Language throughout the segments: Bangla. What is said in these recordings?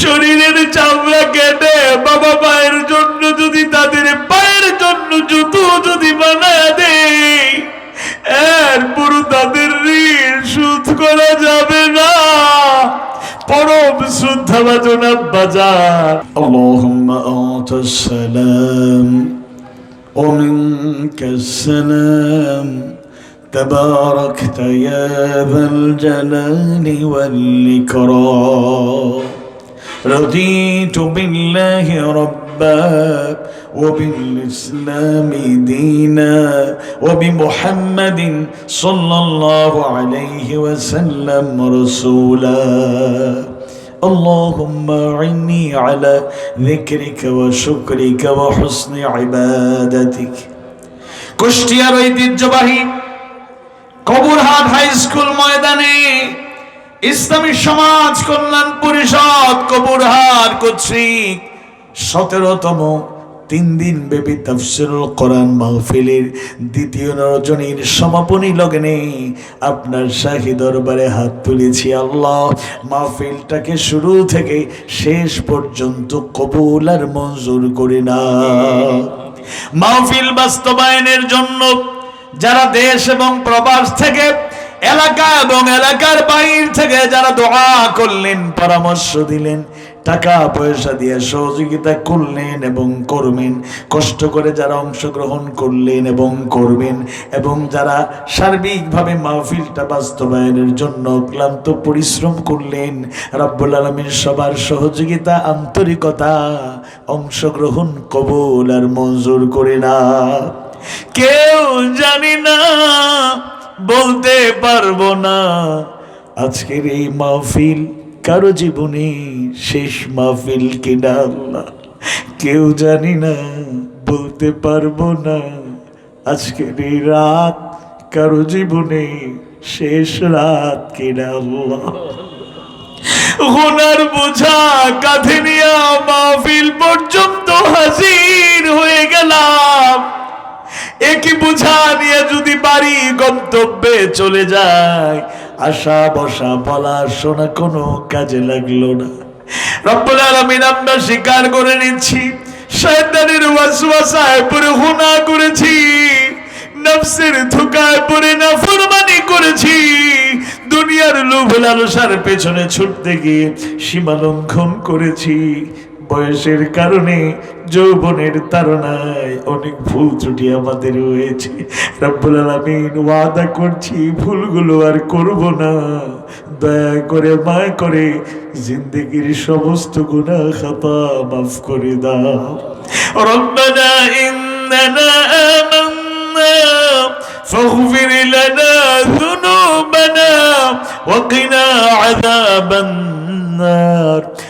শরীরের চামড়া কেটে বাবা মায়ের জন্য যদি তাদের পায়ের জন্য জুতো যদি বানায় দেয় এরপর তাদের ঋণ শোধ করা যাবে না পরম শ্রদ্ধা বাজনা বাজার اللهم أنت السلام ومنك السلام تباركت يا ذا الجلال والإكرام رضيت بالله ربا وبالإسلام دينا وبمحمد صلى الله عليه وسلم رسولا اللهم أعني على ذكرك وشكرك وحسن عبادتك কুষ্টিয়ার ঐতিহ্যবাহী কবুরহাট হাই স্কুল ময়দানে ইসলামী সমাজ কল্যাণ পরিষদ কবুরহাট কর্তৃক সতেরোতম তিন দিন ব্যাপী তাফসিরুল কোরআন মাহফিলের দ্বিতীয় রজনীর সমাপনী লগ্নে আপনার শাহী দরবারে হাত তুলেছি আল্লাহ। মাহফিলটাকে শুরু থেকে শেষ পর্যন্ত কবুল আর মঞ্জুর করে না। মাহফিল বাস্তবায়নের জন্য যারা দেশ এবং প্রবাস থেকে এলাকা এবং এলাকার বাইর থেকে যারা দোয়া করলেন, পরামর্শ দিলেন, টাকা পয়সা দিয়ে সহযোগিতা করলেন এবং করবেন, কষ্ট করে যারা অংশগ্রহণ করলেন এবং করবেন, এবং যারা সার্বিকভাবে মাহফিলটা বাস্তবায়নের জন্য ক্লান্ত পরিশ্রম করলেন, রাব্বুল আলমীর সবার সহযোগিতা, আন্তরিকতা, অংশগ্রহণ, কবুল আর মঞ্জুর করে না। কেউ জানি না বলতে পারব না। আজকের এই মাহফিল কারও জীবনে শেষ মাহফিল কিনা আল্লাহ। কেউ জানি না, বলতে পারব না। আজকের এই রাত কারও জীবনে শেষ রাত কিনা আল্লাহ। গুনার বোঝা কাঁধে নিয়ে মাহফিল পর্যন্ত হাজির হয়ে গেলাম। একই বোঝা নিয়ে যদি বাড়ি গন্তব্যে চলে যায়, আশা বসা বলা শোনা কোনো কাজে লাগল না। রব্বুল আলামিন, আমরা স্বীকার করে নিচ্ছি, শয়তানের ওয়াসওয়াসায় পড়ে গুনাহ করেছি, নফসের ধোকায় পড়ে না ফরমানি করেছি, দুনিয়ার লোভ লালসার পেছনে ছুটতে গিয়ে সীমা লঙ্ঘন করেছি। বয়সের কারণে যৌবনের তাড়নায় অনেক ভুল ত্রুটি আমাদের হয়েছে রব্বুল আলামিন ওয়াদা করছি ভুলগুলো আর করব না দয়া করে মায় করে জিন্দগির সমস্ত গুনাহ খাতা মাফ করে দাও রব্বানা ইন্নানা আমান্না فاغفر لنا ذنوبنا وقنا عذاب النار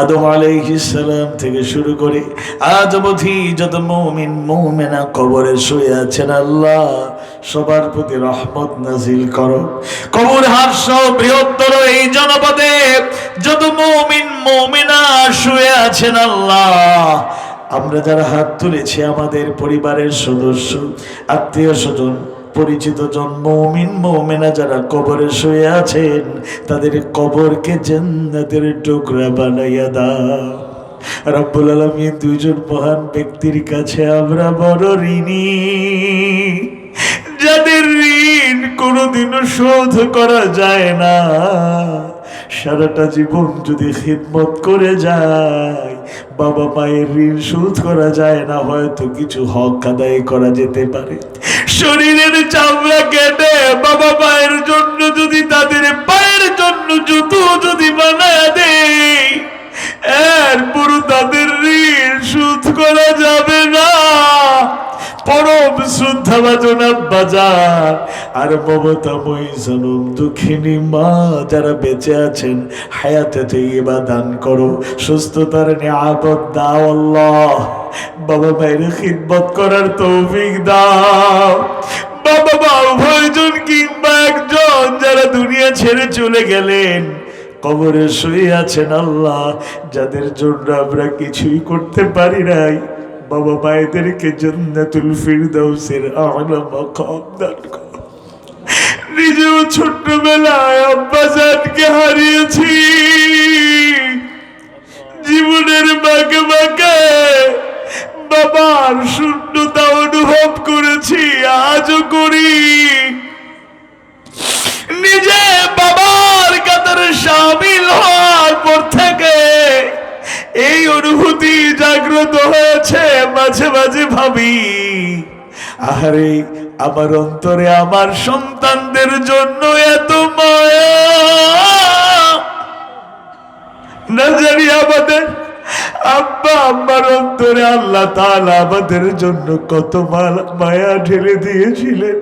আদম সালাম থেকে শুরু করে আজ অবধি যত মৌমিন, মৌমেনা কবরে শুয়ে আছেন, আল্লাহ সবার প্রতি রহমত নাজিল করো। কবর হাস্য বৃহত্তর এই জনপদে যত মৌমিন, মৌমিনা শুয়ে আছেন, আল্লাহ। আমরা যারা হাত তুলেছি, আমাদের পরিবারের সদস্য, আত্মীয় স্বজন পরিচিত জন মৌমিন মৌমেনা যারা কবরে শুয়ে আছেন, তাদের কবরকে জেন্নাতের টুকরা বানাইয়া দাও। রব্বুল আলমী দুজন মহান ব্যক্তির কাছে আমরা বড় ঋণী। যাদের ঋণ কোনোদিনও শোধ করা যায় না। সারাটা জীবন যদি খিদমত করে যায়, বাবা মায়ের ঋণ শোধ করা যায় না, হয়তো কিছু হক আদায় করা যেতে পারে। শরীরের চামড়া কেটে বাবা মায়ের জন্য যদি তাদের পায়ের জন্য জুতো যদি বানায় দেয় এরপর তাদের ঋণ শোধ করা যাবে না। শ্রদ্ধা বাজনা বাজার আর মমতাময়ী জনম দুঃখিনী মা, যারা বেঁচে আছেন, হায়াতে তৈবা দান করো, সুস্থতার নিয়ামত দাও আল্লাহ। বাবা মায়ের খিদমত করার তৌফিক দাও। বাবা মা উভয়জন কিংবা একজন, যারা দুনিয়া ছেড়ে চলে গেলেন, কবরে শুয়ে আছেন আল্লাহ, যাদের জন্য আমরা কিছুই করতে পারি নাই। বাবা মায়েদেরকে জন্নাতুল ফিরদাউসের আলা মাকাম দান করো নিজেও ছোট্টবেলায় আব্বাজানকে হারিয়েছি জীবনের বাঁকে বাঁকে বাবার শূন্যতা অনুভব করেছি আজও করি জাগ্রত হয়েছে, মাঝে মাঝে ভাবি, আহারে, আমার অন্তরে আমার সন্তানদের জন্য এত মায়া। না জানি আমাদের আব্বা, আম্মার অন্তরে আল্লাহ তাআলা আমাদের জন্য কত মায়া ঢেলে দিয়েছিলেন।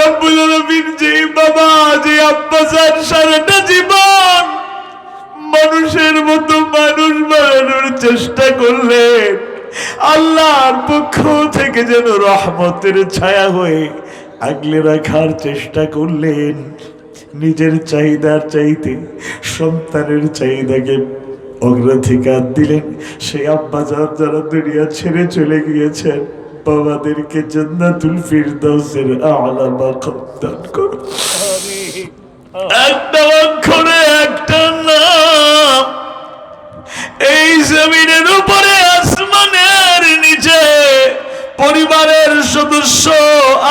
রব্বুল আলামিন যে বাবা যে আব্বা সারাটা জীবন মানুষের মতো মানুষ বানানোর চেষ্টা করলেন আল্লাহর পক্ষ থেকে যেন রহমতের ছায়া হয়ে আগলে রাখার চেষ্টা করলেন। নিজের চাহিদার চাইতে সন্তানের চাহিদাকে অগ্রাধিকার দিলেন। সেই আব্বা যার যারা দুনিয়া ছেড়ে চলে গিয়েছেন বাবাদেরকে জান্নাতুল ফিরদাউসের আলা মাকাম দান করুন একটা অক্ষরে একটা নাম এই জমিনের উপরে আসমানের নিচে পরিবারের সদস্য,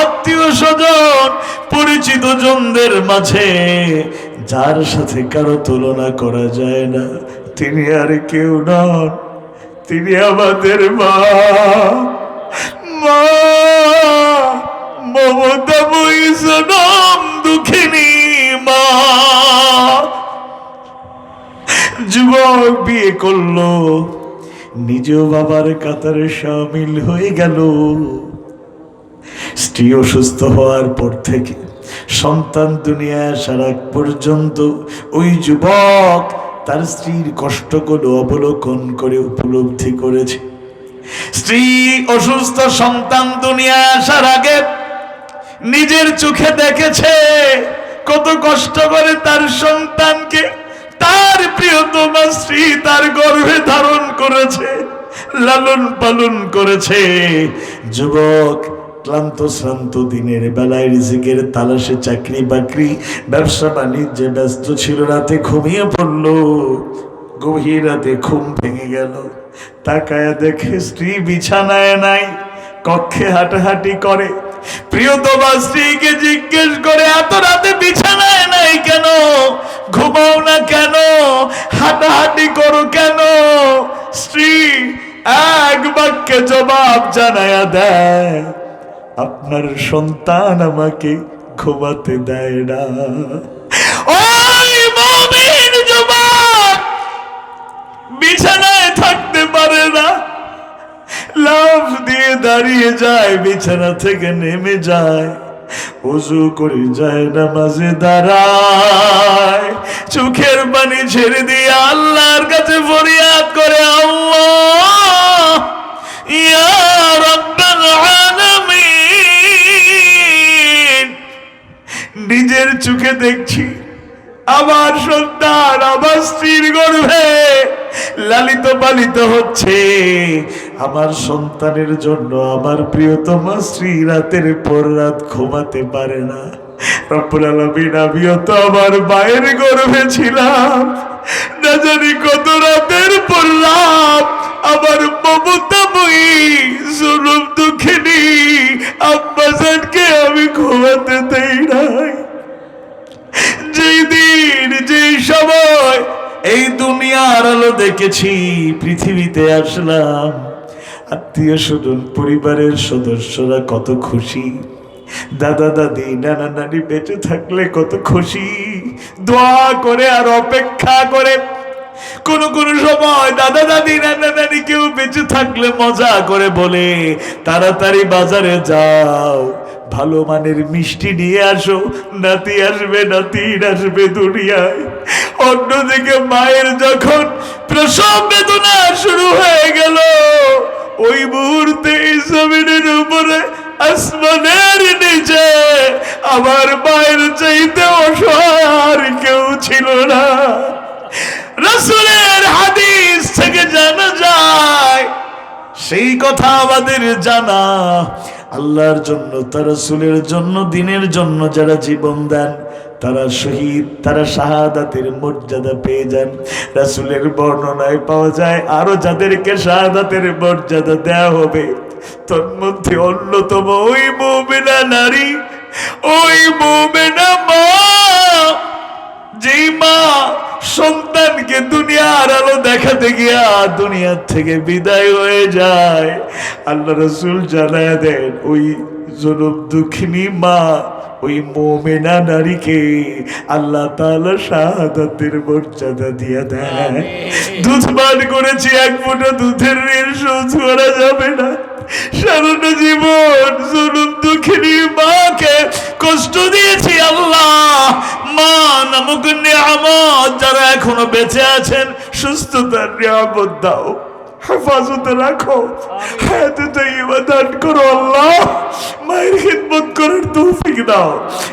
আত্মীয় স্বজন, পরিচিত জনদের মাঝে, যার সাথে কারও তুলনা করা যায় না। তিনি আর কেউ নন, তিনি আমাদের মা। মা মমতাময়ী যুবক বিয়ে করল। নিজেও বাবার কাতারে সামিল হয়ে গেল। স্ত্রী অসুস্থ হওয়ার পর থেকে সন্তান দুনিয়া আগ পর্যন্ত ওই যুবক তার স্ত্রীর কষ্টগুলো অবলোকন করে উপলব্ধি করেছে। স্ত্রী অসুস্থ, সন্তান দুনিয়া আসার আগে নিজের চোখে দেখেছে কত কষ্ট করে তার সন্তানকে তার প্রিয়তমা স্ত্রী তার গর্ভে ধারণ করেছে, লালন পালন করেছে। যুবক, ক্লান্ত শ্রান্ত দিনের বেলায় রিজিকের তালাশে চাকরি বাকরি, ব্যবসা বাণিজ্যে ব্যস্ত ছিল, রাতে ঘুমিয়ে পড়ল। গভীর রাতে ঘুম ভেঙে গেল। তাকায়া দেখে স্ত্রী বিছানায় নাই, কক্ষে হাঁটাহাঁটি করে। প্রিয়তমা জিজ্ঞেস করে, এত রাতে বিছানায় নাই কেন? ঘুমাও না কেন? হাঁটাহাঁটি করো কেন? স্ত্রী এক বাক্যে জবাব জানায়া দেয়, আপনার সন্তান আমাকে ঘুমাতে দেয় না। ওই মুমিন যুবক বিছানায় থাকতে পারে না লাভ দিয়ে দাঁড়িয়ে যায়, বিছানা থেকে নেমে যায়। উজু করে যায়, নামাজে দাঁড়ায়। চোখের পানি ছেড়ে দিয়ে আল্লাহর কাছে ফরিয়াদ করে নিজের চোখে দেখছি, আমার সন্তান, আমার স্ত্রীর গর্ভে লালিত পালিত হচ্ছে। আমার সন্তানের জন্য আমার প্রিয়তমা স্ত্রী রাতের পর রাত ঘুমাতে পারে না। রব্বুল আলামিন, আমিও তো আমার মায়ের গর্ভে ছিলাম। না জানি কত রাতের পর রাত আমার মমতাময়ী জুলুম দুঃখিনী আব্বাসানকে আমি ঘুমাতে দেই নাই। যেই দিন, যেই সময় এই দুনিয়ার আলো দেখেছি, পৃথিবীতে আসলাম। আত্মীয় স্বজন, পরিবারের সদস্যরা কত খুশি। দাদা, দাদি, নানা, নানি বেঁচে থাকলে কত খুশি। দোয়া করে আর অপেক্ষা করে। কোন কোন সময় দাদা, দাদি, নানা, নানি কেউ বেঁচে থাকলে মজা করে বলে, তাড়াতাড়ি বাজারে যাও। ভালো মানের মিষ্টি নিয়ে আসো। নাতি আসবে নাতি আসবে দুনিয়ায়। অন্যদিকে মায়ের যখন প্রসব বেদনা শুরু হয়ে গেল ওই মুহূর্তে জমিনের উপরে আসমানের নিচে আমার মায়ের চাইতে অসহায় কেউ ছিল না। রসুলের হাদিস থেকে জানা যায়, সেই কথা আমাদের জানা। আল্লাহর জন্য, তার রসুলের জন্য, দিনের জন্য যারা জীবন দেন তারা শহীদ, তারা শাহাদাতের মর্যাদা পেয়ে যান। রাসুলের বর্ণনায় পাওয়া যায়, আরও যাদেরকে শাহাদাতের মর্যাদা দেয়া হবে তন্মধ্যে অন্যতম ওই মোমেনা নারী, ওই মোমেনা মা, যেই মা সন্তানকে দুনিয়ার আলো দেখাতে গিয়া দুনিয়ার থেকে বিদায় হয়ে যায়। আল্লাহ রসুল জানায় দেন, ওই জনম দুঃখিনী মা ওই মোমেনা নারীকে আল্লাহ তাআলা শাহাদাতের মর্যাদা দিয়ে দেয় দুধ পান করেছি এক ফোঁটা দুধের ঋণ শোধ করা যাবে না। সারাটা জীবন জুলুম দুঃখিনী মাকে কষ্ট দিয়েছি আল্লাহ। মা নামক নিয়ামত যারা এখনও বেঁচে আছেন সুস্থতার নিয়ামত দাও। হেফাজতে রাখো। হায়াতে তৈবা দান করো আল্লাহ। মায়ের খিদমত করার তৌফিক দাও।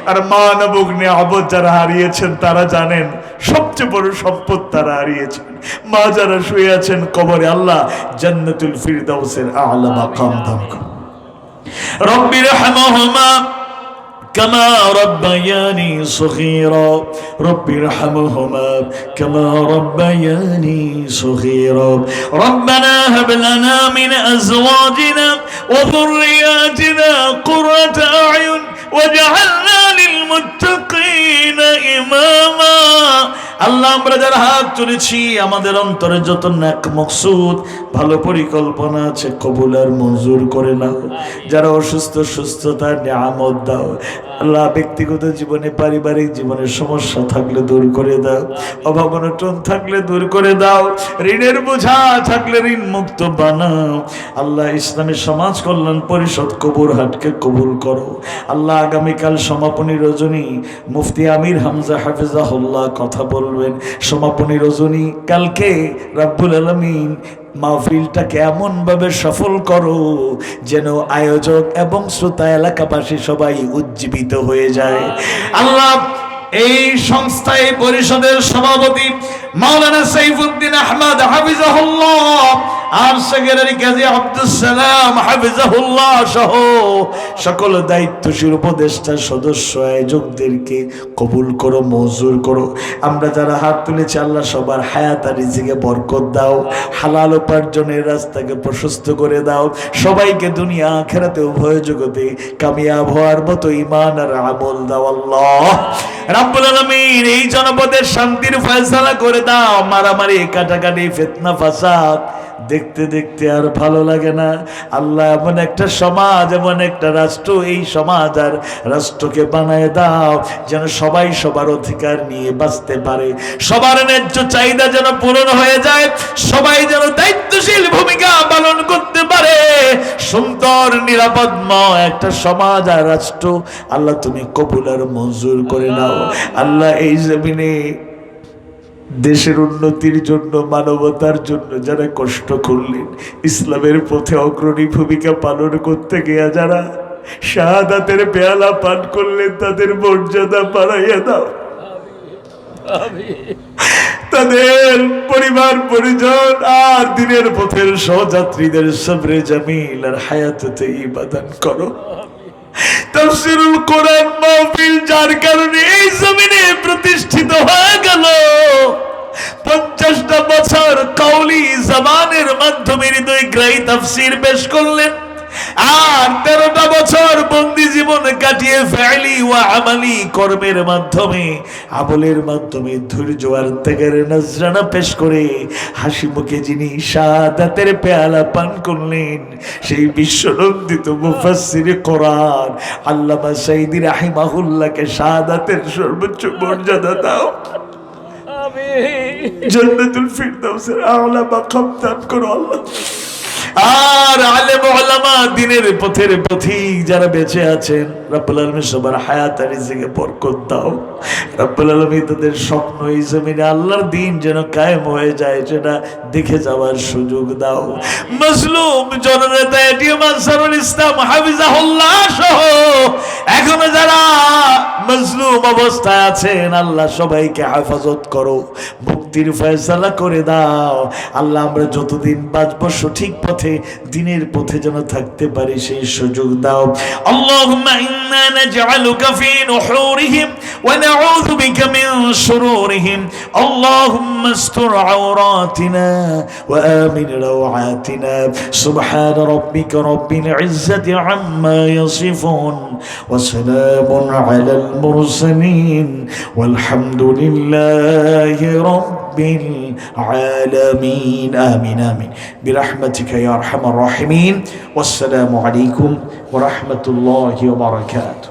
আর মা নামক নিয়ামত যারা হারিয়েছেন, তারা জানেন, সবচেয়ে বড় সম্পদ তারা হারিয়েছেন। মা যারা শুয়ে আছেন কবরে, আল্লাহ জান্নাতুল ফিরদাউসের আলা মাকাম দান করো রব্বি রহমহুমা كما ربياني صغيرا. رب ارحمهما كما ربياني صغيرا. ربنا هب لنا من أزواجنا وذرياتنا قرة أعين واجعلنا للمتقين إماما. আল্লাহ, আমরা যারা হাত তুলেছি, আমাদের অন্তরে যত ন্যাক মকসুদ, ভালো পরিকল্পনা আছে, কবুল আর মঞ্জুর করে নাও। যারা অসুস্থ, সুস্থতার নিয়ামত দাও। আল্লাহ, ব্যক্তিগত জীবনে, পারিবারিক জীবনে সমস্যা থাকলে দূর করে দাও। অভাব অনটন থাকলে দূর করে দাও। ঋণের বোঝা থাকলে ঋণ মুক্ত বানাও। আল্লাহ, ইসলামী সমাজ কল্যাণ পরিষদ কবুর হাটকে কবুল করো। আল্লাহ, আগামীকাল সমাপনী রজনী মুফতি আমির হামজা হাফিজাহুল্লাহ কথা বলবেন, সমাপনী রজনী, কালকে রাব্বুল আলমিন মাহফিলটাকে এমনভাবে সফল করো যেন আয়োজক এবং শ্রোতা এলাকাবাসী সবাই উজ্জীবিত হয়ে যায়। আল্লাহ, এই সংস্থায় পরিষদের সভাপতি মাওলানা সাইফুদ্দিন আহমদ হাফিজাহুল্লাহ, আর সেক্রেটারি কাজী আব্দুল সালাম হাফিজাহুল্লাহ সহ সকল দায়িত্বশীল উপদেষ্টা সদস্য আয়োজকদেরকে কবুল করো মজুর করো। আমরা যারা হাত তুলেছি, আল্লাহ সবার হায়াত আর রিজিকে বরকত দাও, হালাল উপার্জনের রাস্তাকে প্রশস্ত করে দাও। সবাইকে দুনিয়া আখেরাতে উভয় জগতে কামিয়াব হওয়ার মতো ইমান আর আমল দাও আল্লাহ। রাব্বুল আলামিন এই জনপদের শান্তির ফয়সালা করে দাও, মারামারি, কাটাকাটি, ফিতনা, ফাসাদ। দেখতে দেখতে আর ভালো লাগে না। আল্লাহ এমন একটা সমাজ, এমন একটা রাষ্ট্র, এই সমাজ আর রাষ্ট্রকে বানায় দাও, যেন সবাই সবার অধিকার নিয়ে বাঁচতে পারে। সবার ন্যায্য চাহিদা যেন পূরণ হয়ে যায়, সবাই যেন দায়িত্বশীল ভূমিকা পালন করতে পারে। সুন্দর, নিরাপদময় একটা সমাজ আর রাষ্ট্র, আল্লাহ তুমি কবুল আর মঞ্জুর করে নাও। আল্লাহ এই জমিনে দেশের উন্নতির জন্য, মানবতার জন্য যারা কষ্ট করলেন, ইসলামের পথে অগ্রণী ভূমিকা পালন করতে গিয়া যারা শাহাদাতের পেয়ালা পান করলেন, তাদের মর্যাদা বাড়াইয়া দাও। তাদের পরিবার, পরিজন আর দিনের পথের সহযাত্রীদের সবরে জামিল আর হায়াততে ইবাদান করো। তাফসিরুল কোরআন মাহফিল, যার কারণে এই জমিনে প্রতিষ্ঠিত হয়ে গেল। পঞ্চাশটা বছর কাউলি জবানের মাধ্যমে হৃদয় গ্রাহী তফসির পেশ করলেন। আর তেরোটা বছর বন্দি জীবন কাটিয়ে ফেলি ও আমালি কর্মের মাধ্যমে আমলের মাধ্যমে ধৈর্য আর নজরানা পেশ করে হাসি মুখে যিনি শাহাদাতের পেয়ালা পান করলেন সেই বিশ্বনন্দিত মুফাসসির কোরআন আল্লামা সাইদি রাহিমাহুল্লাহকে শাহাদাতের সর্বোচ্চ মর্যাদা দাও। জান্নাতুল ফিরদাউসের আলা মাকাম দান করো আল্লাহ। আর আলেম ওলামা দিনের পথের পথিক যারা বেঁচে আছেন, রব্বুল আলমী সবার হায়াত আর রিজিকে বরকত দাও। রব্বুল আলমী তাদের স্বপ্ন এই জমিনে আল্লাহর দিন যেন কায়েম হয়ে যায়, সেটা দেখে যাওয়ার সুযোগ দাও। মজলুম জননেতা এটিএম আনসারুল ইসলাম, হাফিজাহুল্লাহ সহ, এখনও যারা মজলুম অবস্থায় আছেন, আল্লাহ সবাইকে হেফাজত করো। মুক্তির ফয়সালা করে দাও। আল্লাহ, আমরা যতদিন বাঁচব সঠিক পথে, দিনের পথে যেন থাকতে পারি সেই সুযোগ দাও। আল্লাহ ونعوذ بك من شرورهم. اللهم استر عوراتنا وآمن روعاتنا. سبحان ربك رب العزة عما يصفون وسلام على المرسلين. والحمد لله رب العالمين. آمين آمين. برحمتك يا أرحم الراحمين. والسلام عليكم ورحمة الله وبركاته.